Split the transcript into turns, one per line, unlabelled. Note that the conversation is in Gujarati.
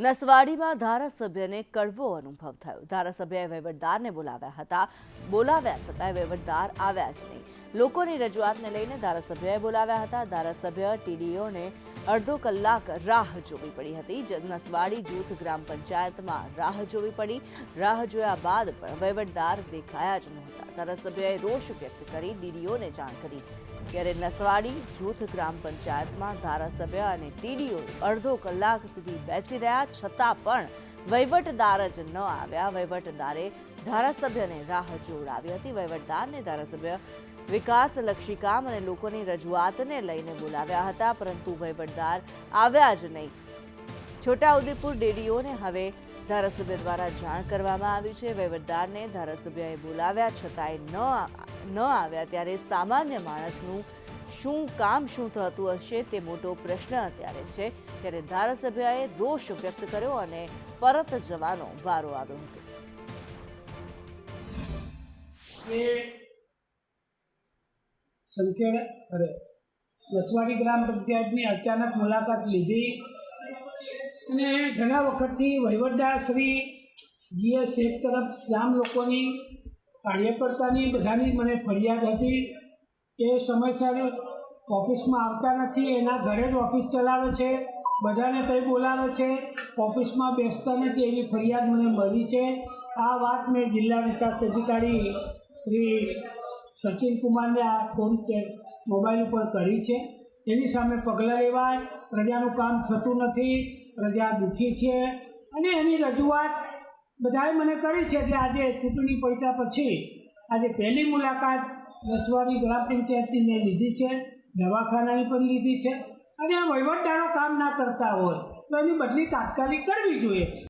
નસવાડીમાં ધારાસભ્યને કડવો અનુભવ થયો. ધારાસભ્યએ વહીવટદારને બોલાવ્યા હતા. બોલાવ્યા છતાંય વહીવટદાર આવ્યા જ નહીં. લોકોની રજૂઆતને લઈને ધારાસભ્યએ બોલાવ્યા હતા. ધારાસભ્ય, ટીડીઓને અડધો કલાક રાહ જોવી પડી હતી. જ નસવાડી જૂથ ગ્રામ પંચાયતમાં રાહ જોવી પડી. રાહ જોયા બાદ પણ વહીવટદાર દેખાયા જ નહોતા. ધારાસભ્યએ રોષ વ્યક્ત કરી ડીડીઓને જાણ કરી. ત્યારે નસવાડી જૂથ ગ્રામ પંચાયતમાં ધારાસભ્ય અને ટીડીઓ અડધો કલાક સુધી બેસી રહ્યા, છતાં પણ વહીવટદાર જ ન આવ્યા. વહીવટદારે ધારાસભ્યને રાહ જોડાવી હતી. વહીવટદારને ધારાસભ્ય વિકાસલક્ષી કામ અને લોકોની રજૂઆતને લઈને બોલાવ્યા હતા, પરંતુ વહીવટદાર આવ્યા જ નહીં. છોટાઉદેપુર ડેડીઓને હવે ધારાસભ્ય દ્વારા જાણ કરવામાં આવી છે. વહીવટદારને ધારાસભ્યએ બોલાવ્યા છતાંય ન ન આવ્યા. ત્યારે સામાન્ય માણસનું શું કામ શું થતું હશે તે મોટો પ્રશ્ન અત્યારે છે. ત્યારે ધારાસભ્યએ રોષ વ્યક્ત કર્યો અને પરત જવાનો વારો આવ્યો હતો.
એ સંખેડ અરે, નસવાડી ગ્રામ પંચાયતની અચાનક મુલાકાત લીધી અને ઘણા વખતથી વહીવટદાર શ્રી જીએસ શેખ તરફ ગામ લોકોની કાર્યકર્તાની બધાની મને ફરિયાદ હતી. એ સમયસર ઓફિસમાં આવતા નથી, એના ઘરે જ ઓફિસ ચલાવે છે, બધાને તઈ બોલાવે છે, ઓફિસમાં બેસતા નથી, એવી ફરિયાદ મને મળી છે. આ વાત મેં જિલ્લા વિકાસ અધિકારી શ્રી સચિન કુમારને આ ફોન મોબાઈલ ઉપર કરી છે. એની સામે પગલાં લેવાય, પ્રજાનું કામ થતું નથી, પ્રજા દુઃખી છે અને એની રજૂઆત બધાએ મને કરી છે. એટલે આજે ચૂંટણી પડતા પછી, આજે પહેલી મુલાકાત નસવાડી ગ્રામ પંચાયતની મેં લીધી છે, દવાખાનાની પણ લીધી છે. અને આ વહીવટદારો કામ ના કરતા હોય, તો એની બદલી તાત્કાલિક કરવી જોઈએ.